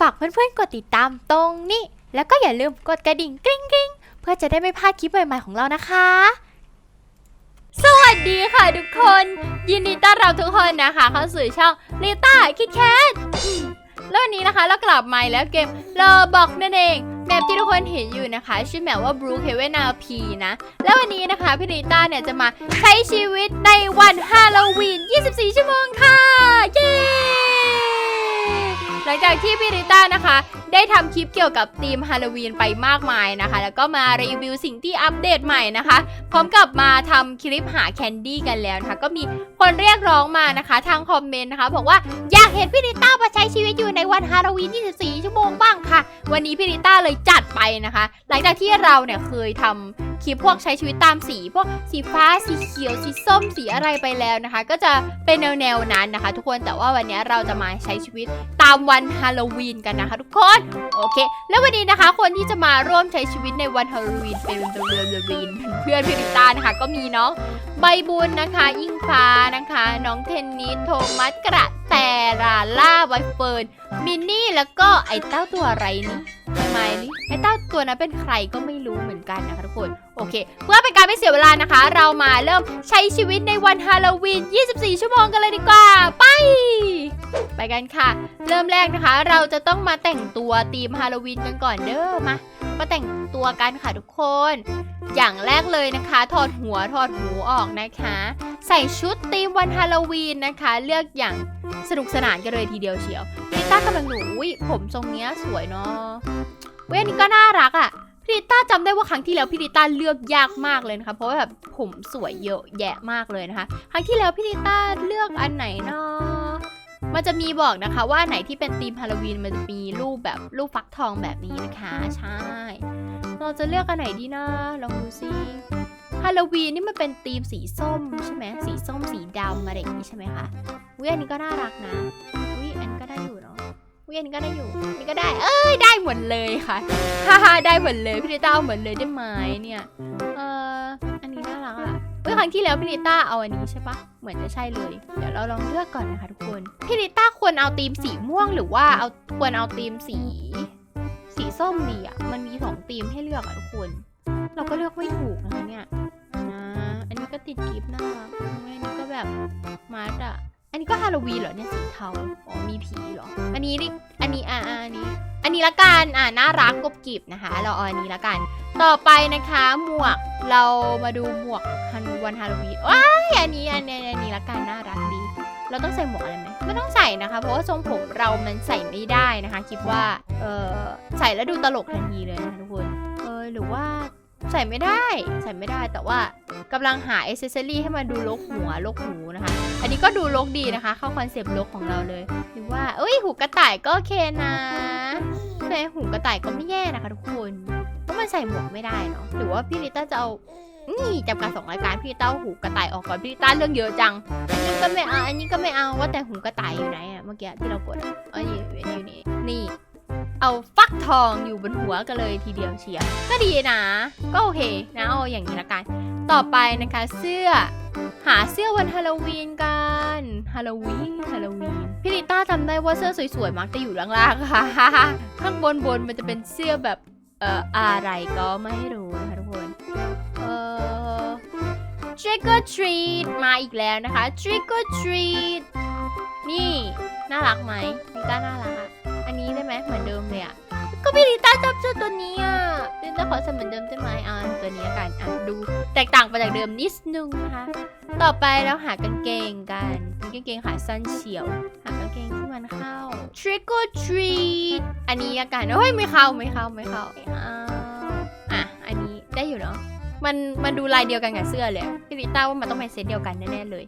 ฝากเพื่อนๆกดติดตามตรงนี้ แล้วก็อย่าลืมกดกระดิ่งกริ๊งกริ๊งเพื่อจะได้ไม่พลาดคลิปใหม่ๆของเรานะคะ สวัสดีค่ะทุกคน ยินดีต้อนรับทุกคนนะคะ เข้าสู่ช่องลิต้าคิดแคทแล้ววันนี้นะคะเรากลับมาแล้วเกมเลอบอกนั่นเองแบบที่ทุกคนเห็นอยู่นะคะชื่อแบบว่า Blue Heaven RP นะ แล้ววันนี้นะคะพี่ลิต้าเนี่ยจะมาใช้ชีวิตในวันฮาโลวีน 24 ชั่วโมงค่ะ เย้ หลังจากที่พี่ริต้านะคะ ได้ทำคลิปเกี่ยวกับธีมฮาโลวีนไปมากมายนะคะ แล้วก็มารีวิวสิ่งที่อัปเดตใหม่นะคะ พร้อมกับมาทำคลิปหาแคนดี้กันแล้วนะคะ ก็มีคนเรียกร้องมานะคะ ทางคอมเมนต์นะคะ บอกว่าอยากเห็นพี่ริต้ามาใช้ชีวิตอยู่ในวันฮาโลวีน 24 ชั่วโมงบ้างค่ะ วันนี้พี่ริต้าเลยจัดไปนะคะ หลังจากที่เราเนี่ยเคยทำคลิปพวกใช้ชีวิตตามสีพวกสีฟ้าสีเขียวสีส้มสีอะไรไปแล้วนะคะ ก็จะเป็นแนวแนวนั้นนะคะ ทุกคนแต่ว่าวันนี้เราจะมาใช้ชีวิตตามวันฮาโลวีนกันนะคะทุกคนโอเค แล้ววันนี้นะคะ คนที่จะมาร่วมใช้ชีวิตในวันฮาโลวีนเป็นเดือนเดือนเพื่อนพิริต้านะคะก็มีน้องใบบุญนะคะยิ่งฟ้านะคะ น้องเทนนิสโทมัสกระแตราล่าไวเฟิร์นมินนี่แล้วก็ไอ้เต้าตัวอะไรนี่ทำไมนี่ไอ้เต้าตัวนั้นเป็นใครก็ไม่รู้เหมือนกันนะคะทุกคนโอเค เพื่อเป็นการไม่เสียเวลานะคะ เรามาเริ่มใช้ชีวิตในวันฮาโลวีน 24 ชั่วโมงกันเลยดีกว่า ไป ไปกันค่ะ เริ่มแรกนะคะ เราจะต้องมาแต่งตัวธีมฮาโลวีนกันก่อนเด้อมามาแต่งตัวกันค่ะทุกคน อย่างแรกเลยนะคะ ถอดหัวถอดหูออกนะคะ ใส่ชุดธีมวันฮาโลวีนนะคะ เลือกอย่างสนุกสนานกันเลยทีเดียวเชียวพิต้ากำลังหนูอุ้ยผมทรงเนี้ยสวยเนาะเว้ยนนี้ก็น่ารักอะ่ะพี่ลิต้าจำได้ว่าครั้งที่แล้วพี่ลิต้าเลือกยากมากเลยนะคะเพราะว่าแบบผมสวยเยอะแยะมากเลยนะคะ ครั้งที่แล้วพี่ลิต้าเลือกอันไหนเนาะมันจะมีบอกนะคะว่าไหนที่เป็นธีมฮาโลวีนมันจะมีรูปแบบรูปฟักทองแบบนี้นะคะ ใช่ เราจะเลือกอันไหนดีนะลองดูซิฮาโลวีนนี่มันเป็นธีมสีส้มใช่ไหมสีส้มสีดำอะไรอย่างนี้ใช่ไหมคะวิอันนี้ก็น่ารักนะวิอันก็ได้อยู่เนาะวิอันนี้ก็ได้อยู่นนี้ก็ได้ เอ้ยได้หมดเลยค่ะฮ่าฮ่าได้หมดเลยพี่ลิต้าเอาหมดเลยได้ไหมเนี่ยเอออันนี้น่ารักอะเมื่อครั้งที่แล้วพี่ลิต้าเอาอันนี้ใช่ปะเหมือนจะใช่เลย เดี๋ยวเราลองเลือกก่อนนะคะทุกคนพี่ลิต้าควรเอาธีมสีม่วงหรือว่าเอาควรเอาธีมสี สีส้มดีอะ มันมีสองธีมให้เลือกอะทุกคน เราก็เลือกไม่ถูกนะคะเนี่ยนะอันนี้ก็ติดกิฟต์น่ารักอันนี้ก็แบบมาร์ทอะ อันนี้ก็ฮาโลวีนเหรอเนี่ยสีเทา อ๋อ มีผีเหรอ อันนี้ดิอันนี้อ่าอ่าอันนี้ อันนี้ละกัน อ่าน่ารักกบกิบนะคะ เราเอาอันนี้ละกัน ต่อไปนะคะหมวก เรามาดูหมวกฮันวันฮาโลวีน ว้าย อันนี้ อันนี้ อันนี้ละกัน น่ารักดี เราต้องใส่หมวกอะไรไหมไม่ต้องใส่นะคะ เพราะว่าทรงผมเรามันใส่ไม่ได้นะคะ คิดว่า เออใส่แล้วดูตลกทันทีเลยนะทุกคน เออหรือว่าใส่ไม่ได้ใส่ไม่ได้แต่ว่ากำลังหาอเซสซอรี่ให้มันดูลกหัวลกหูนะคะ อันนี้ก็ดูลกดีนะคะ เข้าคอนเซปต์ลกของเราเลยหรือว่าเอ้ยหูกระต่ายก็โอเคนะแม่หูกระต่ายก็ไม่แย่นะคะทุกคนเพราะมันใส่หมวกไม่ได้เนาะหรือว่าพี่ลิต้าจะเอา นี่จำกัดสองรายการพี่ลิต้าหูกระต่ายออกก่อนพี่ต้าเรื่องเยอะจัง อันนี้ก็ไม่เอา อันนี้ก็ไม่เอาว่าแต่หูกระต่ายอยู่ไหนอะเมื่อกี้ที่เรากดอะอันนี้อยู่นี่นี่ เอาฟักทองอยู่บนหัวกันเลยทีเดียวเชียวก็ดีนะ ก็โอเคนะเอาอย่างนี้ละกัน ต่อไปนะคะเสื้อ หาเสื้อวันฮาโลวีนกันฮาโลวีนฮาโลวีนพี่ลิต้าจำได้ว่าเสื้อสวยๆมักจะอยู่ล่างๆค่ะ ข้างบนบนมันจะเป็นเสื้อแบบเอ่ออะไรก็ไม่รู้ trick or treat มาอีกแล้วนะคะ trick or treat นี่น่ารักไหมลิต้าน่ารักอะอันนี้ได้ไหมเหมือนเดิมเลยอะก็พี่ลิต้าชอบเสื้อตัวนี้อะลิต้าขอใส่เหมือนเดิมได้ไหมอ่าตัวนี้กันอะดูแตกต่างไปจากเดิมนิดนึงนะคะ ต่อไปเราหากางเกงกันเป็นกางเกงขาสั้นเฉียว หากางเกงที่มันเข้า trick or treat อันนี้ละกันเฮ้ยไม่เข้าไม่เข้าไม่เข้าอ้าอะอันนี้ได้อยู่เนาะ มันมันดูลายเดียวกันกับเสื้อเลยพี่ลิต้าว่ามันต้องเป็นเซตเดียวกันแน่ๆเลย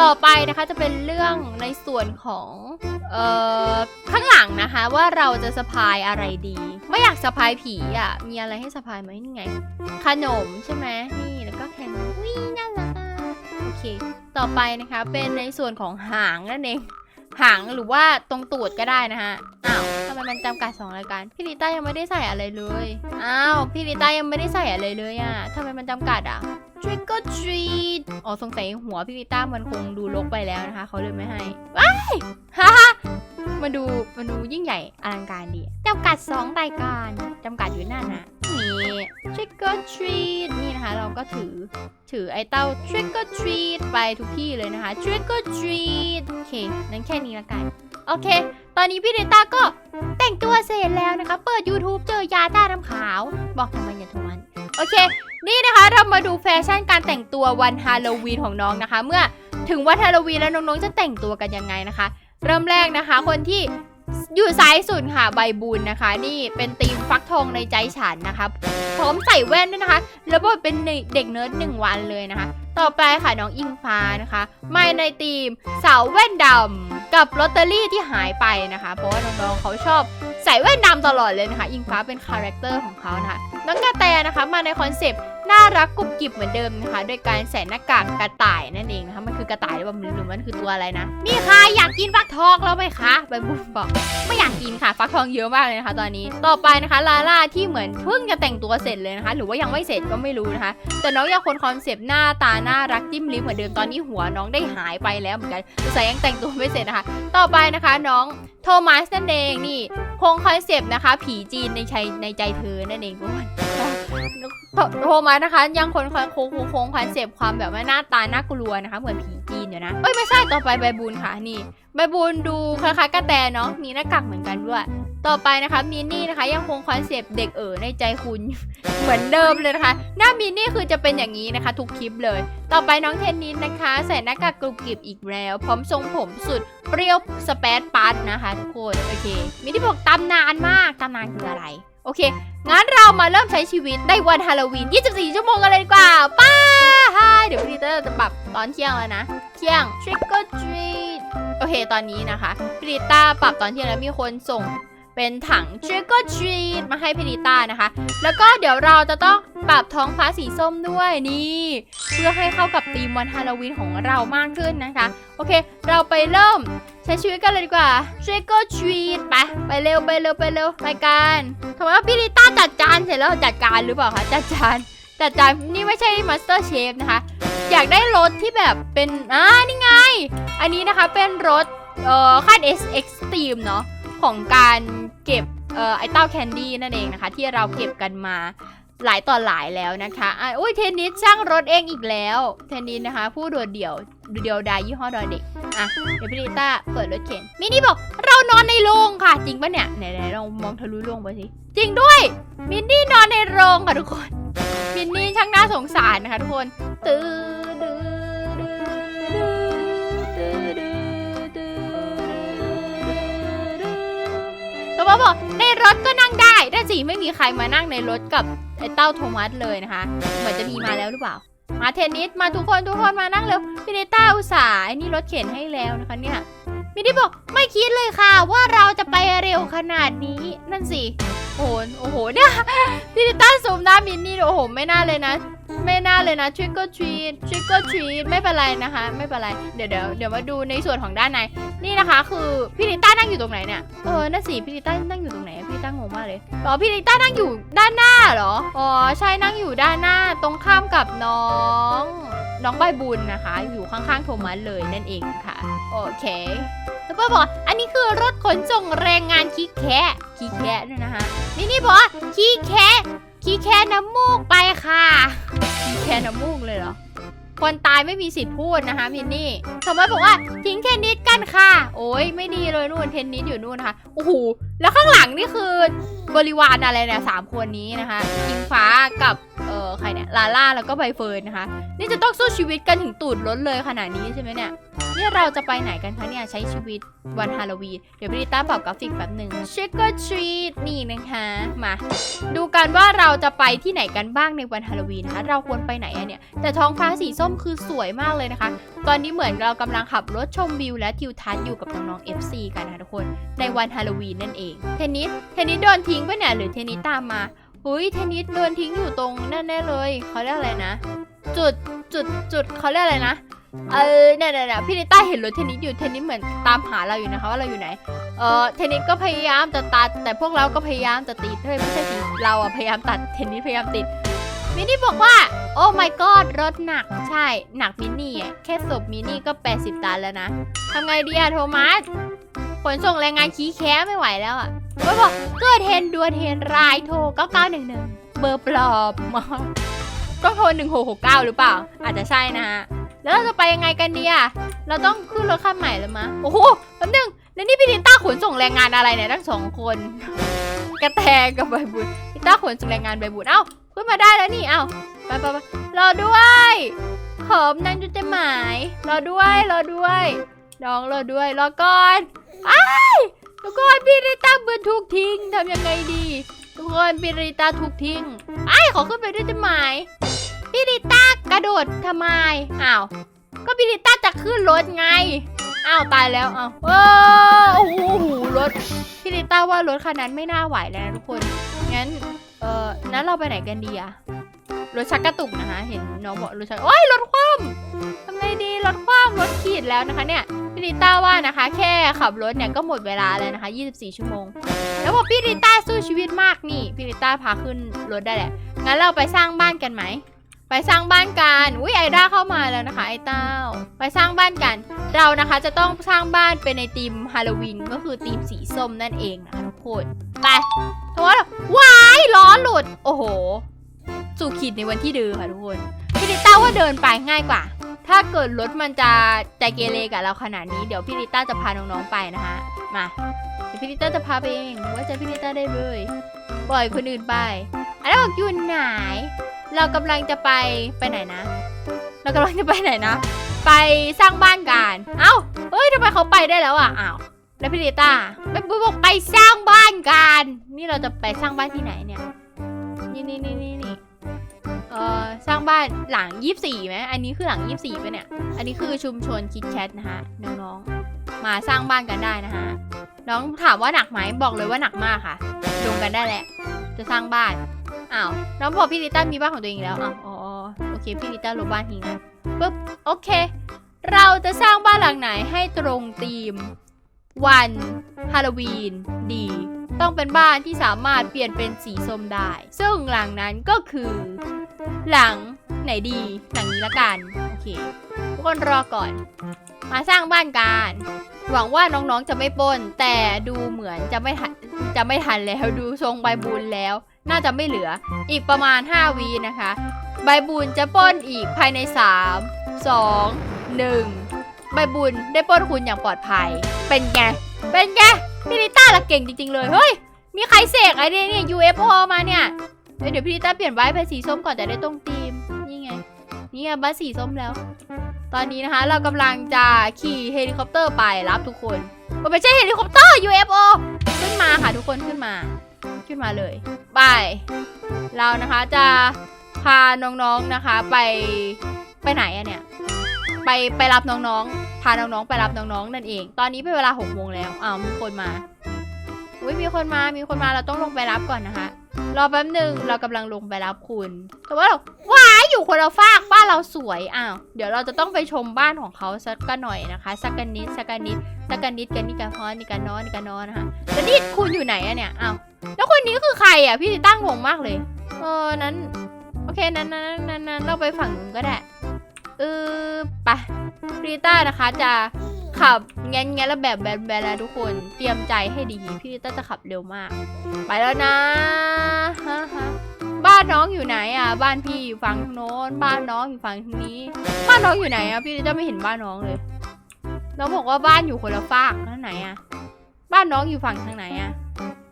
ต่อไปนะคะจะเป็นเรื่องในส่วนของเอ่อข้างหลังนะคะ ว่าเราจะสะพายอะไรดี ไม่อยากสะพายผีอะมีอะไรให้สะพายไหมนี่ไง ขนมใช่ไหมนี่แล้วก็แคนวิน่ารักโอเค ต่อไปนะคะเป็นในส่วนของหางนั่นเอง หางหรือว่าตรงตูดก็ได้นะฮะ อ้าวทำไมมันจำกัดสองรายการ พี่ลิต้ายังไม่ได้ใส่อะไรเลย อ้าว พี่ลิต้ายังไม่ได้ใส่อะไรเลยอะทำไมมันจำกัดอะ trick or treat อ๋อสงสัยหัวพี่ลิต้ามันคงดูรกไปแล้วนะคะ เขาเลยไม่ให้ว้ายฮ่าฮ่ามาดูมาดูยิ่งใหญ่อลังการดีจำกัดสองรายการจำกัดอยู่นั่นนะนี่ trick or treat นี่นะคะ เราก็ถือถือไอเต้า trick or treat ไปทุกที่เลยนะคะ trick or treat โอเค นั้นแค่นี้ละกัน โอเค ตอนนี้พี่เดต้าก็แต่งตัวเสร็จแล้วนะคะ เปิด YouTube เจอยาต้าน้ำขาว บอกทำไมอย่าทรมัน โอเค นี่นะคะ มาดูแฟชั่นการแต่งตัววันฮาโลวีนของน้องนะคะ เมื่อถึงวันฮาโลวีนแล้วน้องๆจะแต่งตัวกันยังไงนะคะ เริ่มแรกนะคะ คนที่อยู่ซ้ายสุดค่ะใบบุญนะคะ นี่เป็นธีมฟักทองในใจฉันนะคะ พร้อมใส่แว่นด้วยนะคะ แล้วก็เป็นเด็กเนิร์ดหนึ่งวันเลยนะคะ ต่อไปค่ะน้องอิงฟ้านะคะมาในทีมสาวแว่นดำกับลอตเตอรี่ที่หายไปนะคะ เพราะว่าน้องๆเขาชอบใส่แว่นดำตลอดเลยนะคะ อิงฟ้าเป็นคาแรคเตอร์ของเขานะคะน้องกระแตนะคะมาในคอนเซปต์ น่ารักกุบกิบเหมือนเดิมนะคะโดยการใส่หน้ากากกระต่ายนั่นเองนะคะมันคือกระต่ายหรือเปล่าหรือมันคือตัวอะไรนะนี่ค่ะอยากกินฟักทองแล้วไหมคะใบบุญบอกไม่อยากกินค่ะฟักทองเยอะมากเลยนะคะ ตอนนี้ต่อไปนะคะลาล่าที่เหมือนเพิ่งจะแต่งตัวเสร็จเลยนะคะ หรือว่ายังไม่เสร็จก็ไม่รู้นะคะ แต่น้องยังคงคอนเซปต์หน้าตาน่ารักจิ้มลิ้มเหมือนเดิมตอนนี้หัวน้องได้หายไปแล้วเหมือนกันแต่ยังแต่งตัวไม่เสร็จนะคะ ต่อไปนะคะ น้องโทมัสนั่นเองนี่ คงคอนเซปต์นะคะ ผีจีนในใจในใจเธอนั่นเองทุกคนโทรมานะคะ ยังคงคงคงคงคอนเซปต์ความแบบว่าหน้าตาน่ากลัวนะคะ เหมือนผีจีนอยู่นะเอ้ยไม่ใช่ต่อไปใบบุญค่ะนี่ใบบุญดูคล้ายๆกระแตเนาะมีหน้ากากเหมือนกันด้วย ต่อไปนะคะมินนี่นะคะยังคงคอนเซปต์เด็กเอ๋อในใจคุณ เหมือนเดิมเลยนะคะ หน้ามินนี่คือจะเป็นอย่างนี้นะคะ ทุกคลิปเลย ต่อไปน้องเทนนิสนะคะ ใส่หน้ากากกรุบกริบอีกแล้ว พร้อมทรงผมสุดเปรี้ยวสเปซปัสนะคะทุกคนโอเคมินที่บอกตำนานมากตำนานคืออะไร โอเค งั้นเรามาเริ่มใช้ชีวิตในวันฮาโลวีน 24 ชั่วโมงกันเลยดีกว่าป้าฮายเดี๋ยวพีเตอร์จะปรับตอนเที่ยงแล้วนะ เที่ยง trick or treat โอเคตอนนี้นะคะพิริต้าปรับตอนเที่ยงแล้วมีคนส่ง เป็นถัง trick or treat มาให้พิริต้านะคะ แล้วก็เดี๋ยวเราจะต้องปรับท้องฟ้าสีส้มด้วยนี่ เพื่อให้เข้ากับธีมวันฮาโลวีนของเรามากขึ้นนะคะ โอเค เราไปเริ่มใช้ชีวิตกันเลยดีกว่า trick or treat ไป ไปเร็วไปเร็วไปเร็วไปกันทำไมว่าพิริต้าจัดจานเสร็จแล้วจัดการหรือเปล่าคะจัดจานจัดจานนี่ไม่ใช่ Master Chef นะคะ อยากได้รถที่แบบเป็นอ่านี่ไง อันนี้นะคะเป็นรถเอ่อค่าย S Extreme เนาะ ของการเก็บเอ่อไอเต้าแคนดี้นั่นเองนะคะ ที่เราเก็บกันมาหลายต่อหลายแล้วนะคะอะอุ้ยเทนนิสช่างรถเองอีกแล้ว เทนนิสนะคะ ผู้โดดเดี่ยวเดียวดายยี่ห้อดอเด็ก อะ เดี๋ยวพี่ลิต้าเปิดรถเข็น มินี่บอกเรานอนในโรงค่ะ จริงปะเนี่ย ไหนๆลองมองทะลุโรงไปสิ จริงด้วย มินนี่นอนในโรงค่ะทุกคน มินนี่ช่างน่าสงสารนะคะทุกคน ตื้อ ว่าบอกในรถก็นั่งได้แต่สิไม่มีใครมานั่งในรถกับไอ้เต้าโทมัสเลยนะคะ เหมือนจะมีมาแล้วหรือเปล่า มาเทนนิสมาทุกคนทุกคนมานั่งเร็วพี่เนต้าอุตส่าห์ไอ้นี่รถเข็นให้แล้วนะคะเนี่ยมินนี่บอกไม่คิดเลยค่ะ ว่าเราจะไปเร็วขนาดนี้นั่นสิโอ้โหโอ้โหเนี่ยพี่ดิต้าซูมหน้ามินนี่โอ้โหไม่น่าเลยนะ ไม่น่าเลยนะ trick or treat trick or treat ไม่เป็นไรนะคะ ไม่เป็นไร เดี๋ยวเดี๋ยวเดี๋ยวมาดูในส่วนของด้านใน นี่นะคะ คือพี่ดิต้านั่งอยู่ตรงไหนเนี่ย เออน่าสิพี่ดิต้านั่งอยู่ตรงไหน พี่ดิต้างงมากเลย อ๋อ พี่ดิต้านั่งอยู่ด้านหน้าเหรอ อ๋อ ใช่นั่งอยู่ด้านหน้า ตรงข้ามกับน้อง น้องใบบุญนะคะ อยู่ข้างๆโทมัสเลยนั่นเองค่ะ โอเค แล้วก็บอก อันนี้คือรถขนส่งแรงงานขี้แคะขี้แคะด้วยนะคะมินี่บอกว่าคีแคะขี้แคะน้ำมูกไปค่ะ แค่น้ำมูกเลยเหรอ คนตายไม่มีสิทธิ์พูดนะคะมินนี่สมมติบอกว่าทิ้งเทนนิสกันค่ะ โอ้ยไม่ดีเลยนู่นเทนนิสอยู่นู่นนะคะโอ้โหแล้วข้างหลังนี่คือบริวารอะไรเนี่ยสามคนนี้นะคะอิงฟ้ากับ ออใครเนี่ยลาล่าแล้วก็ใบเฟิร์นนะคะ นี่จะต้องสู้ชีวิตกันถึงตูดรถเลยขนาดนี้ใช่ไหมเนี่ยนี่เราจะไปไหนกันคะเนี่ยใช้ชีวิตวันฮาโลวีนเดี๋ยวพี่ลิต้าปรับกราฟิกแป๊บหนึ่ง Trick or treat นี่นะคะมาดูกันว่าเราจะไปที่ไหนกันบ้างในวันฮาโลวีนนะคะเราควรไปไหนอะเนี่ยแต่ท้องฟ้าสีส้มคือสวยมากเลยนะคะ ตอนนี้เหมือนเรากำลังขับรถชมวิวและทิวทัศน์อยู่กับน้องๆ FC กันนะคะทุกคนในวันฮาโลวีนนั่นเองเทนนิสเทนนิสโดนทิ้งไปเนี่ยหรือเทนนิสตามมา หุยเทนนิสโดนทิ้งอยู่ตรงนั่นแน่เลยเขาเรียกอะไรนะ จุดจุดจุดเขาเรียกอะไรนะเออเนี่ยเนี่ยเนี่ยพี่นิต้าเห็นรถเทนนิสอยู่เทนนิสเหมือนตามหาเราอยู่นะคะว่าเราอยู่ไหนเออเทนนิสก็พยายามจะตัด แต่พวกเราก็พยายามจะติดเฮ้ยไม่ใช่สิเราอะพยายามตัดเทนนิสพยายามติดมินนี่บอกว่า โอ้ my god รถหนักใช่ หนักมินนี่แค่ศพมินนี่ก็ 80 ตันแล้วนะทำไงดีอะโทมัส นส่งแรงงานขี้แค้ไม่ไหวแล้วอะก็บอกเกิดเหตุด่วนเหตุร้ายโทร9911 เบอร์ปลอมต้องโทร1669 หรือเปล่า อาจจะใช่นะฮะ แล้วเราจะไปยังไงกันดีอะเราต้องขึ้นรถคันใหม่แล้วมะ โอ้โหแป๊บนึงแล้วนี่พี่ลิต้าขนส่งแรงงานอะไรเนี่ยทั้งสองคน กระแตกับใบบุญลิต้าขนส่งแรงงานใบบุญเอ้าขึ้นมาได้แล้วนี่ เอ้าไปไปไปรอด้วยขอบนางจุดจะหมาย รอด้วย รอด้วยน้องรอด้วย รอก่อน อ้ทุกคนพี่ลิต้าเบือนถูกทิ้งทำยังไงดี ทุกคนพี่ลิต้าถูกทิ้งไอ้ขอขึ้นไปด้วยจะหมายพี่ลิต้ากระโดดทำไมอ้าวก็พี่ลิต้าจะขึ้นรถไงอ้าวตายแล้วอ้าวโอ้โหรถพี่ลิต้าว่ารถคันนั้นไม่น่าไหวแล้วนะทุกคนงั้นเออนั้นเราไปไหนกันดีอะรถชักกระตุกนะคะ เห็นน้องบอกรถชักโอ้ยรถคว่ำทำไงดีรถคว่ำรถขีดแล้วนะคะเนี่ย พี่ลิต้าว่านะคะ แค่ขับรถเนี่ยก็หมดเวลาแล้วนะคะ 24 ชั่วโมง แล้วบอกพี่ลิต้าสู้ชีวิตมากนี่พี่ลิต้าพาขึ้นรถได้แหละ งั้นเราไปสร้างบ้านกันไหม ไปสร้างบ้านกัน อุ้ยไอด้าเข้ามาแล้วนะคะไอเต้า ไปสร้างบ้านกัน เรานะคะจะต้องสร้างบ้านเป็นในธีมฮาโลวีนก็คือธีมสีส้มนั่นเองนะคะทุกคน ไปโทษว้ายล้อหลุด โอ้โห สู่ขีดในวันที่ดื้อค่ะทุกคนพี่ลิต้าว่าเดินไปง่ายกว่า ถ้าเกิดรถมันจะใจเกเรกับเราขนาดนี้เดี๋ยวพี่ลิต้าจะพาน้องๆไปนะคะมาเดี๋ยวพี่ลิต้าจะพาไปเองไว่าใจะพี่ลิต้าได้เลย ปล่อยคนอื่นไปอันนั้นบอกอยู่ไหน เรากำลังจะไปไปไหนนะ เรากำลังจะไปไหนนะ ไปสร้างบ้านกัน เอ้าเฮ้ยทำไมเขาไปได้แล้วอะอ้าวแล้วพี่ลิต้าไม่บอกไปสร้างบ้านกัน นี่เราจะไปสร้างบ้านที่ไหนเนี่ย นี่นี่นี่ อ่อสร้างบ้านหลังยี่สี่ไหมอันนี้คือหลังยี่สี่ปะเนี่ย อันนี้คือชุมชนคิดแชทนะฮะน้องๆ มาสร้างบ้านกันได้นะฮะ น้องถามว่าหนักไหมบอกเลยว่าหนักมากค่ะลงกันได้แหละ จะสร้างบ้าน อ้าวน้องบอกพี่ลิต้ามีบ้านของตัวเองแล้วอ้าวอ๋อโอเคพี่ลิต้าลบบ้านทิ้งปุ๊บโอเค เราจะสร้างบ้านหลังไหนให้ตรงธีม วันฮาโลวีนดี ต้องเป็นบ้านที่สามารถเปลี่ยนเป็นสีส้มได้ ซึ่งหลังนั้นก็คือ หลังไหนดีหลังนี้ละกันโอเคทุกคนรอก่อน มาสร้างบ้านกัน หวังว่าน้องๆจะไม่ป้นแต่ดูเหมือนจะไม่ทันจะไม่ทันแล้วดูทรงใบบุญแล้ว น่าจะไม่เหลืออีกประมาณ 5วีนะคะ ใบบุญจะป้นอีกภายใน 3 2 1 ใบบุญได้ป้นคุณอย่างปลอดภัย เป็นไงเป็นไง พี่ลิต้าละเก่งจริงๆเลย เฮ้ย มีใครเสกไอเดียเนี่ย UFO มาเนี่ยเฮ้ยเดี๋ยวพี่ลิต้าเปลี่ยนไว้เป็นสีส้มก่อนจะได้ตรงธีม นี่ไง นี่ไงบ้านสีส้มแล้ว ตอนนี้นะคะเรากำลังจะขี่เฮลิคอปเตอร์ไปรับทุกคนมันไม่ใช่เฮลิคอปเตอร์ UFO ขึ้นมาค่ะทุกคนขึ้นมา ขึ้นมาเลยไปเรานะคะจะพาน้องๆนะคะไป ไปไหนอะเนี่ย ไปไปรับน้องๆ พาน้องๆ ไปรับน้องๆ นั่นเอง ตอนนี้เป็นเวลาหกโมงแล้ว อ้าวมีคนมา อุ้ยมีคนมา มีคนมา เราต้องลงไปรับก่อนนะคะ รอแป๊บหนึ่งเรากำลังลงไปรับคุณ แต่ว่าเราว้ายอยู่คนละฟาก บ้านเราสวย อ้าว เดี๋ยวเราจะต้องไปชมบ้านของเขาสักกันหน่อยนะคะ สักกันนิด สักกันนิด สักกันนิด กันนิดกันพอนี่กันนอนนี่กันนอนนะคะแล้วนี่คุณอยู่ไหนอะเนี่ย อ้าว แล้วคนนี้คือใครอะพี่ตั้งงงมากเลย เออ นั้น เคนั้นนั้นนั้นนั้นเราไปฝั่งนู้นก็ได้เออไปรีต้านะคะจะขับแง้นแง้นแล้วแบบแบบแบบแล้วทุกคนเตรียมใจให้ดีพี่ต้าจะขับเร็วมาก ไปแล้วนะฮะฮะบ้านน้องอยู่ไหนอะ บ้านพี่อยู่ฝั่งโน้น บ้านน้องอยู่ฝั่งทางนี้ บ้านน้องอยู่ไหนอะพี่ต้าไม่เห็นบ้านน้องเลยน้องบอกว่าบ้านอยู่คนละฝั่งทางไหนอะ บ้านน้องอยู่ฝั่งทางไหนอะ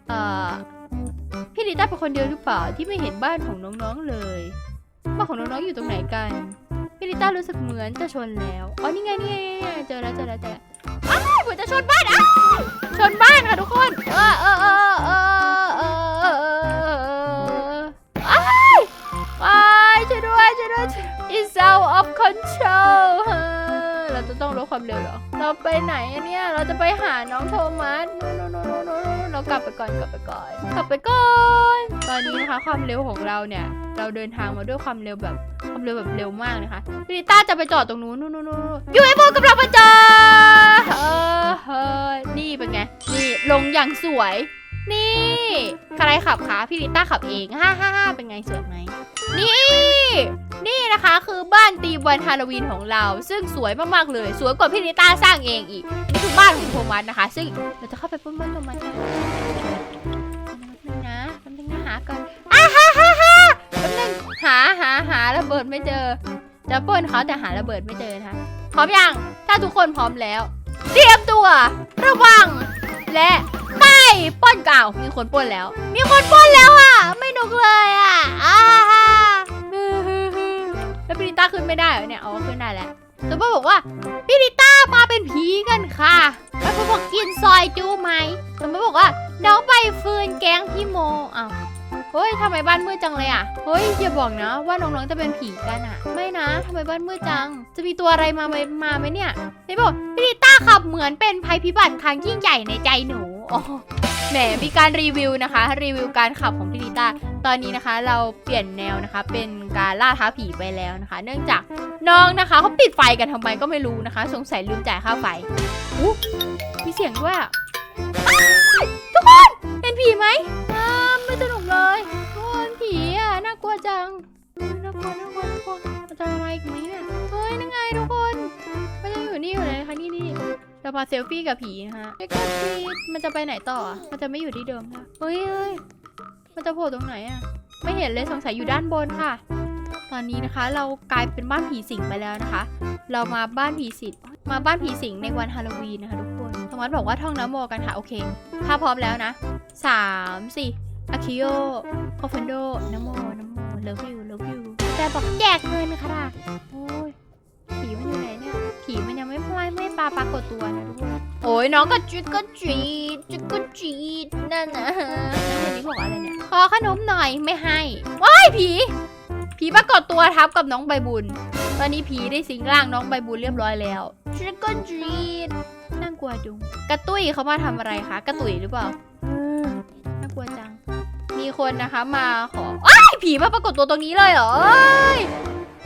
เอ่อ พี่ลิต้าเป็นคนเดียวหรือเปล่าที่ไม่เห็นบ้านของน้องๆเลยบ้านของน้องๆอยู่ตรงไหนกันพี่ลิต้ารู้สึกเหมือนจะชนแล้วอ๋อนี่ไงนี่ไงเจอแล้วเจอแล้วเจอแล้วอ้าวเหมือนจะชนบ้านอ้าวชนบ้านค่ะทุกคนเออเออเออเออเออเออเอออ้ายอ้ายช่วยด้วยช่วยด้วย It's out of control ฮะเราจะ ต้องลดความเร็วเหรอ เราไปไหนอะเนี่ย เราจะไปหาน้องโทมัสโนโนโนโนโนเรากลับไปก่อนกลับไปก่อนกลับไปก่อน ตอนนี้นะคะความเร็วของเราเนี่ย เราเดินทางมาด้วยความเร็วแบบความเร็วแบบเร็วมากนะคะพี่ลิต้าจะไปจอดตรงนู้นนู้นนู้นนู้นยูเอฟโอกำลังมาจอดเออเฮ้ยนี่เป็นไง นี่ลงอย่างสวย นี่ ใครขับคะพี่ลิต้าขับเอง ฮ่าฮ่าฮ่าเป็นไงสวยไหมนี่ นี่นะคะคือบ้านตีมวันฮาโลวีนของเรา ซึ่งสวยมากๆเลย สวยกว่าพี่ลิต้าสร้างเองอีก นี่คือบ้านของโทมัสนะคะ ซึ่งเราจะเข้าไปปล้นบ้านโทมัสกันแป๊บนึงนะแป๊บนึงนะหาก่อนอ้าฮ่าฮ่าฮ่าแป๊บนึงหาหาหาระเบิดไม่เจอจะปล้นเขาแต่หาระเบิดไม่เจอนะคะพร้อมยังถ้าทุกคนพร้อมแล้ว เตรียมตัว ระวัง และไปปล้นเก่ามีคนป้นแล้ว มีคนป้นแล้วอะ ไม่นุกเลยอะอ้า ต้าขึ้นไม่ได้เหรอเนี่ยอ๋อขึ้นได้แล้วซูเปอร์บอกว่าพี่ลิต้ามาเป็นผีกันค่ะแล้วเขาบอกกินซอยจูไหมซูเปอร์บอกว่าน้องใบฟืนแกงพี่โมอ้าวเฮ้ยทำไมบ้านมืดจังเลยอะเฮ้ยอย่าบอกนะว่าน้องๆจะเป็นผีกันอะ ไม่นะทำไมบ้านมืดจัง จะมีตัวอะไรมาไหมมาไหมเนี่ยไหนบอกพี่ลิต้าขับเหมือนเป็นภัยพิบัติครั้งยิ่งใหญ่ในใจหนูอ๋อ แหมมีการรีวิวนะคะรีวิวการขับของพี่ลิต้าตอนนี้นะคะเราเปลี่ยนแนวนะคะเป็นการล่าท้าผีไปแล้วนะคะ เนื่องจากน้องนะคะเขาปิดไฟกันทำไมก็ไม่รู้นะคะ สงสัยลืมจ่ายค่าไฟอู้มีเสียงด้วยทุกคนเห็นผีไหมอ่าไม่สนุกเลยทุกคนผีอะน่ากลัวจังน่ากลัวน่ากลัวน่ากลัวจะมาอีกไหมเนี่ยเฮ้ยนั่นไงทุกคนมันยังอยู่นี่อยู่เลยนคะนี่นี่ เรามาเซลฟี่กับผีนะคะเจ๊ก็ที่มันจะไปไหนต่อ มันจะไม่อยู่ที่เดิมค่ะเฮ้ยเฮ้ยมันจะโผล่ตรงไหนอะไม่เห็นเลยสงสัยอยู่ด้านบนค่ะ ตอนนี้นะคะ เรากลายเป็นบ้านผีสิงไปแล้วนะคะ เรามาบ้านผีสิงมาบ้านผีสิงในวันฮาโลวีนนะคะทุกคนสมัสบอกว่าท่องน้ำโมกันค่ะ โอเค ถ้าพร้อมแล้วนะสามสี่อาคิโยคอฟเฟนโดน้ำโมน้ำโมเลิฟยูเลิฟยูแต่บอกแจกเงินค่ะโอ้ยผีมันอยู่ไหน ผีมันยังไม่ไม่ไม่ปลาปรากฏตัวนะทุกคนโอ้ยน้องก็จุดก็จีดจุดก็จีดนั่นนะแล้วเดี๋ยวนี้บอกอะไรเนี่ยขอขนมหน่อยไม่ให้ว้ายผี ผีปรากฏตัวทับกับน้องใบบุญ ตอนนี้ผีได้สิงร่างน้องใบบุญเรียบร้อยแล้วจุดก็จีดน่ากลัวจุงกระตุ้ยเขามาทำอะไรคะกระตุ้ยหรือเปล่าน่ากลัวจัง มีคนนะคะมาขออ้ายผีมาปรากฏตัวตรงนี้เลยเหรอเอ้ย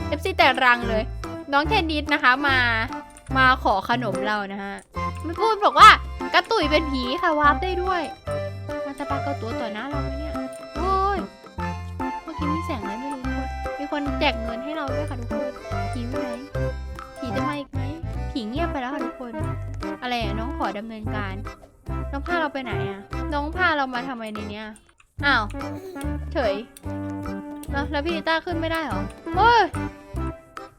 เอฟซีแต่รังเลย น้องเทนนิสนะคะมา มาขอขนมเรานะฮะไม่พูดบอกว่ากระตุยเป็นผีค่ะวาร์ปได้ด้วย มันจะปากฏตัวต่อหน้าเราไหมเนี่ยโอ้ยเมื่อกี้มีแสงอะไรไม่รู้คนมีคนแจกเงินให้เราด้วยค่ะทุกคนผีไหนผีจะมาอีกไหมผีเงียบไปแล้วค่ะทุกคน อะไรอะน้องขอดำเนินการ น้องพาเราไปไหนอะน้องพาเรามาทำไมในเนี้ยอ้าวเฉยแล้วแล้วพี่ลิต้าขึ้นไม่ได้เหรอโอ้ย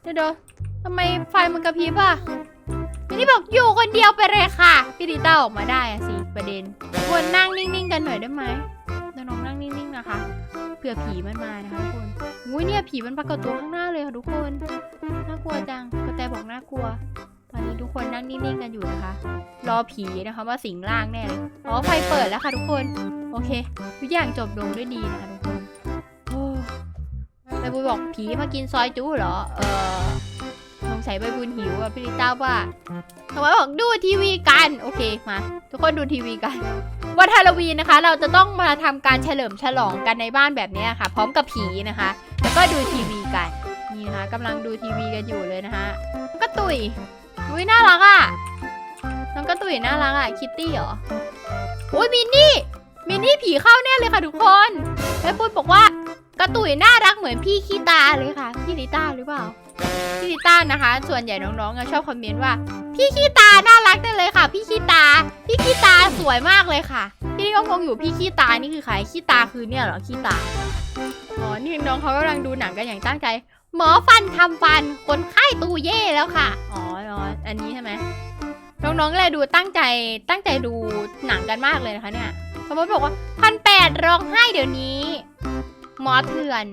เดี๋ยวเดี๋ยวทำไมไฟมันกระพริบอะพี่นี่บอกอยู่คนเดียวไปเลยค่ะพี่ดิต้าออกมาได้อะสิประเด็นควรนั่งนิ่งๆกันหน่อยได้ไหมเดี๋ยวน้องนั่งนิ่งๆนะคะเผื่อผีมันมานะคะทุกคนอุ้ยเนี่ยผีมันปรากฏตัวข้างหน้าเลยค่ะทุกคนน่ากลัวจังกระแตบอกน่ากลัว ตอนนี้ทุกคนนั่งนิ่งๆกันอยู่นะคะ รอผีนะคะว่าสิงร่างแน่เลยอ๋อไฟเปิดแล้วค่ะทุกคน โอเคทุกอย่างจบลงด้วยดีนะคะทุกคน ใบบุญบอกผีมากินซอยจู้เหรอ เออสงสัยใบบุญหิวอะพี่ลิต้าว่าทำไมบอกดูทีวีกัน โอเคมาทุกคนดูทีวีกัน วันฮาโลวีนนะคะ เราจะต้องมาทำการเฉลิมฉลองกันในบ้านแบบนี้ค่ะ พร้อมกับผีนะคะ แล้วก็ดูทีวีกัน นี่นะคะกำลังดูทีวีกันอยู่เลยนะคะนกระตุยอุ้ยน่ารักอะน้องกระตุยน่ารักอะคิตตี้เหรออุ้ยมินนี่มินนี่ผีเข้าแน่เลยค่ะทุกคนแม่ปุ้ยบอกว่า กระตุยน่ารักเหมือนพี่ขี้ตาเลยค่ะ พี่ลิต้าหรือเปล่า พี่ลิต้านะคะ ส่วนใหญ่น้องๆอะชอบคอมเมนต์ว่า พี่ขี้ตาน่ารักจังเลยค่ะ พี่ขี้ตา พี่ขี้ตาสวยมากเลยค่ะ พี่นี่ก็งงอยู่พี่ขี้ตานี่คือใครขี้ตาคือเนี่ยเหรอขี้ตา อ๋อ นี่น้องเขากำลังดูหนังกันอย่างตั้งใจ หมอฟันทำฟัน คนไข้ตูเย่แล้วค่ะอ๋ออ๋ออันนี้ใช่ไหมน้องๆเลยดูตั้งใจตั้งใจดูหนังกันมากเลยนะคะเนี่ยสมมติบอกว่าพันแปดร้องไห้เดี๋ยวนี้ หมอเถื่อน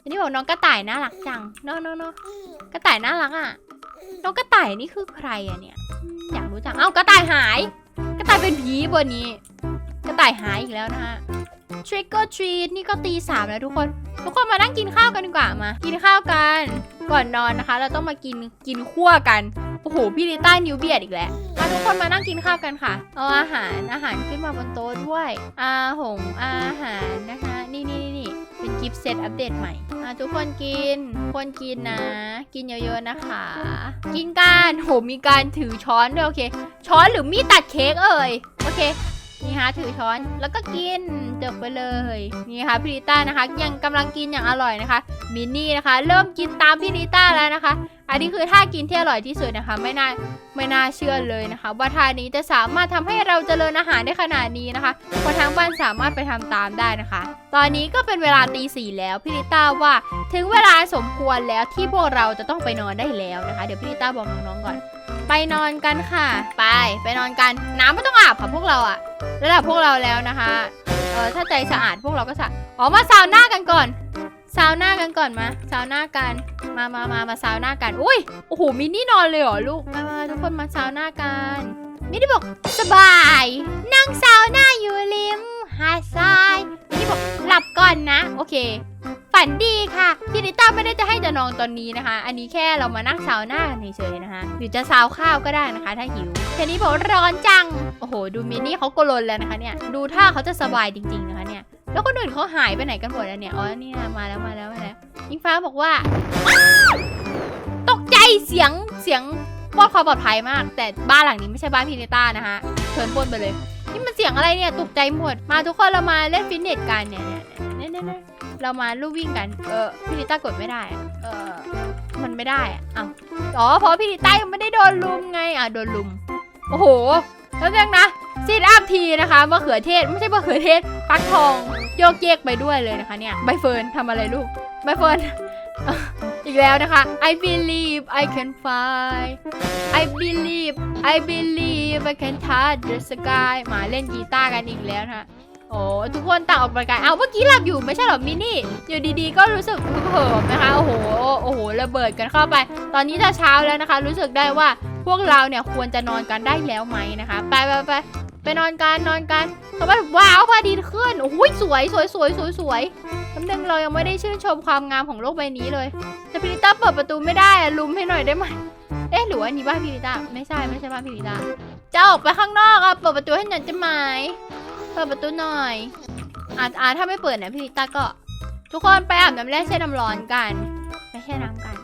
อันนี้บอกน้องกระต่ายน่ารักจังเนาะเนาะเนาะกระต่ายน่ารักอะ น้องกระต่ายนี่คือใครอะเนี่ย อยากรู้จัง เอ้ากระต่ายหาย กระต่ายเป็นผีบนนี้ กระต่ายหายอีกแล้วนะฮะ Trick or treat นี่ก็ตีสามแล้วทุกคน ทุกคนมานั่งกินข้าวกันดีกว่ามา กินข้าวกัน ก่อนนอนนะคะ เราต้องมากินกินคั่วกัน โอ้โห พี่ลิต้านิ้วเบียดอีกแล้วมาทุกคนมานั่งกินข้าวกันค่ะ เอาอาหารอาหารขึ้นมาบนโต๊ะด้วย อาหงอาหารนะคะ นี่นี่นี่เป็นกิฟต์เซตอัปเดตใหม่ทุกคนกิน ควรกินนะ กินเยอะๆนะคะ กินกันโหมีการถือช้อนด้วยโอเค ช้อนหรือมีดตัดเค้กเอ่ย โอเค นี่ฮะถือช้อนแล้วก็กินจบไปเลยนี่ค่ะพี่ลิต้านะคะ ยังกำลังกินอย่างอร่อยนะคะมินนี่นะคะ เริ่มกินตามพี่ลิต้าแล้วนะคะ อันนี้คือท่ากินที่อร่อยที่สุดนะคะ ไม่น่าไม่น่าเชื่อเลยนะคะ ว่าท่านี้จะสามารถทำให้เราเจริญอาหารได้ขนาดนี้นะคะคนทั้งบ้านสามารถไปทำตามได้นะคะ ตอนนี้ก็เป็นเวลาตีสี่แล้วพี่ลิต้าว่า ถึงเวลาสมควรแล้วที่พวกเราจะต้องไปนอนได้แล้วนะคะ เดี๋ยวพี่ลิต้าบอกน้องๆก่อน ไปนอนกันค่ะ ไปไปนอนกัน น้ำไม่ต้องอาบค่ะพวกเราอะระดับพวกเราแล้วนะคะ เออถ้าใจสะอาดพวกเราก็สะอ๋อมาซาวน่ากันก่อนซาวน่ากันก่อนมาซาวน่ากันมามามามาซาวน่ากันอุ้ยโอ้โหมินี่นอนเลยเหรอลูกมามาทุกคนมาซาวน่ากันมินี่บอกสบาย นั่งซาวน่าอยู่ริมาดทรายนี่บอกหลับก่อนนะ โอเค ฝันดีค่ะพี่นิต้าไม่ได้จะให้จะนอนตอนนี้นะคะ อันนี้แค่เรามานั่งซาวน่านเฉยๆนะคะหรือจะซาวข้าวก็ได้นะคะ ถ้าหิวแค่นี้บอกร้อนจัง โอ้โห ดูมินนี่เขากลนแล้วนะคะเนี่ยดูท่าเขาจะสบายจริง ๆนะคะเนี่ยแล้วคนอื่นเขาหายไปไหนกันหมดแล้วเนี่ยอ๋อนี่นะมาแล้วมาแล้วมาแล้วยิงฟ้าบอกว่า ตกใจเสียงเสียงปลอดความปลอดภัยมาก แต่บ้านหลังนี้ไม่ใช่บ้านพีนิต้านะคะเชิญบนไปเลย นี่มันเสียงอะไรเนี่ยตกใจหมด มาทุกคนเรามาเล่นฟิตเนสกันเนี่ยเนี่ยเนี่ยเนี่ยเรามาลู่วิ่งกัน เออพี่นิต้ากดไม่ได้อะเออมันไม่ได้อะอ้าวอ๋อเพราะพี่นิต้ายังไม่ได้โดนลุมไงอะโดนลุม โอ้โหแล้วยังนะซีดอัพทีนะคะมะเขือเทศไม่ใช่มะเขือเทศฟักทองโยกเยกไปด้วยเลยนะคะเนี่ยใบเฟิร์นทำอะไรลูกใบเฟิร์น อีกแล้วนะคะ I believe I can fly I believe I believe I can touch the sky มาเล่นกีตาร์กันอีกแล้วนะคะโอ้ทุกคนต่างออกกำลังกายเอาเมื่อกี้หลับอยู่ไม่ใช่หรอมินนี่อยู่ดีๆ ก็รู้สึกเหิมนะคะโอ้โหโอ้โหระเบิดกันเข้าไป ตอนนี้จะเช้าแล้วนะคะ รู้สึกได้ว่าพวกเราเนี่ยควรจะนอนกันได้แล้วไหมนะคะ ไปไปไปไปนอนกันนอนกันแต่ว่าว้าวพระอาทิตย์ขึ้นโอ้ยสวยสวยสวยสวยสวย คำนึงเรายังไม่ได้ชื่นชมความงามของโลกใบนี้เลย แต่พิริต้าเปิดประตูไม่ได้อะลุมให้หน่อยได้ไหมเอ๊ะหรือว่านี่บ้านพิริต้าไม่ใช่ไม่ใช่บ้านพิริต้าจะออกไปข้างนอกอะเปิดประตูให้หน่อยจะไหมเปิดประตูหน่อยอ่าอ่าถ้าไม่เปิดเนี่ยพิริต้าก็ ทุกคนไปอาบน้ำแร่แช่น้ำร้อนกันไปแช่น้ำกัน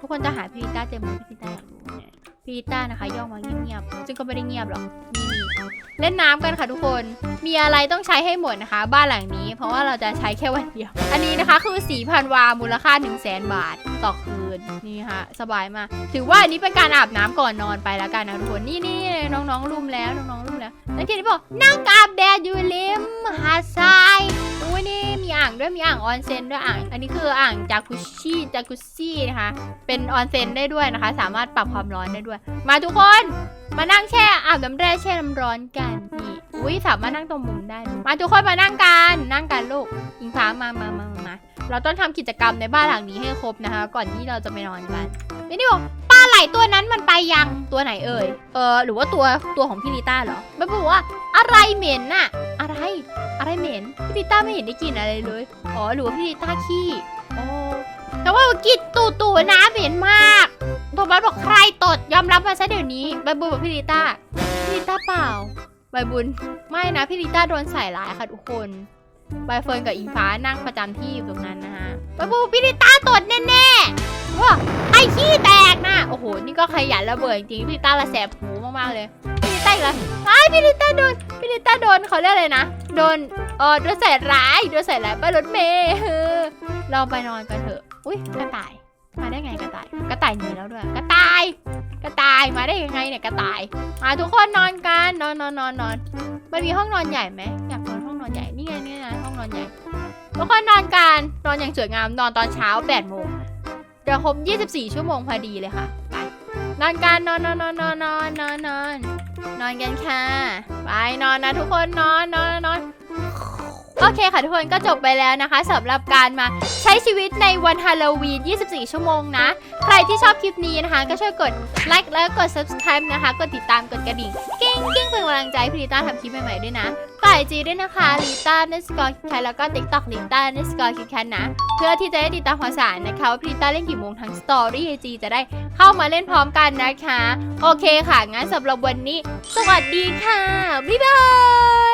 ทุกคนจะหาพิริต้าเจอไหมพิริต้าอยากรู้เนี่ย พิริต้านะคะย่องมาเงียบๆซึ่งก็ไม่ได้เงียบหรอกนี่ๆเล่นน้ำกันค่ะทุกคน มีอะไรต้องใช้ให้หมดนะคะ บ้านหลังนี้ เพราะว่าเราจะใช้แค่วันเดียว อันนี้นะคะคือ 4,000 วา มูลค่า 1 0 0 0 0 0บาทต่อคืน นี่ค่ะ สบายมาก ถือว่าอันนี้เป็นการอาบน้ำก่อนนอนไปแล้วกันนะทุกคน นี่นี่น้องๆรุมแล้ว น้องๆรุมแล้วแล้วทีนี้บอกนั่งอาบแดดอยู่ริมหาดทรายอุ้ยนี่ มีอ่างด้วยมีอ่างออนเซ็นด้วยอ่าง อันนี้คืออ่างจากุชิจากุซี่นะคะ เป็นออนเซ็นได้ด้วยนะคะ สามารถปรับความร้อนได้ด้วย มาทุกคนมานั่งแช่อาบน้ำแร่แช่น้ำร้อนกันนี่อุ้ยสามารถนั่งตรงมุมได้ มาทุกคนมานั่งกันนั่งกันลูกอิงฟ้ามามามามามาเราต้องทำกิจกรรมในบ้านหลังนี้ให้ครบนะคะ ก่อนที่เราจะไปนอนกันไม่ได้บอกาไหลตัวนั้นมันไปยังตัวไหนเอ่ย เออหรือว่าตัวตัวของพี่ลิต้าเหรอไม่บอกว่าอะไรเหม็นน่ะ อะไร อะไรเหม็นพี่ลิต้าไม่เห็นได้กินอะไรเลย อ๋อหรือว่าพี่ลิต้าขี้โอ้แต่ว่ากินตูตูน้ำเหม็นมากโทมัสบอกใครตดยอมรับมาซะเดี๋ยวนี้ใบบุญบอกพี่ลิต้าพี่ลิต้าเปล่าใบบุญไม่นะพี่ลิต้าโดนใส่ร้ายค่ะทุกคน ใบเฟิร์นกับอิงฟ้านั่งประจำที่อยู่ตรงนั้นนะฮะใบบุญบอกพี่ลิต้าตดแน่ๆว่าไอ้ขี้แตกนะโอ้โห นี่ก็ขยันระเบิดจริงๆพี่ลิต้าละแสบหูมากๆเลยพี่ลิต้าอีกแล้วไอ้ยพี่ลิต้าโดนพี่ลิต้าโดนเขาเรียกอะไรนะ โดน เออโดนใส่ร้ายโดนใส่ร้ายป้ารถเมย์เออเราไปนอนกันเถอะ อุ้ยกระต่าย มาได้ไงกระต่าย กระต่ายหนีแล้วด้วย กระต่าย กระต่ายมาได้ยังไงเนี่ยกระต่าย มาทุกคนนอนกันนอนนอนนอนนอน มันมีห้องนอนใหญ่ไหมอยากนอน นอนใหญ่นี่ไงนี่ไงห้องนอนใหญ่ทุกคนนอนกันนอนอย่างสวยงามนอนตอนเช้า8โมงเดี๋ยวครบ24 ชั่วโมงพอดีเลยค่ะไปนอนกันนอนนอนนอนนอนนอนนอนนอนนอนกันค่ะไปนอนนะทุกคนนอนนอนนอน โอเคค่ะทุกคนก็จบไปแล้วนะคะสำหรับการมาใช้ชีวิตในวันฮาโลวีน 24 ชั่วโมงนะ ใครที่ชอบคลิปนี้นะคะ ก็ช่วยกดไลค์แล้วกด subscribe นะคะ กดติดตามกดกระดิ่งกิ้งกิ้งเป็นกำลังใจพี่ลิต้าทำคลิปใหม่ๆด้วยนะฝากไอจีด้วยนะคะลิต้าเนสกอร์คิดแคทแล้วก็ TikTok ลิต้าเนสกอร์คิดแคทนะ เพื่อที่จะได้ติดตามข่าวสารนะคะว่าพี่ลิต้าเล่นกี่โมงทั้งสตอรี่ไอจีจะได้เข้ามาเล่นพร้อมกันนะคะ โอเคค่ะงั้นสำหรับวันนี้ สวัสดีค่ะบ๊ายบาย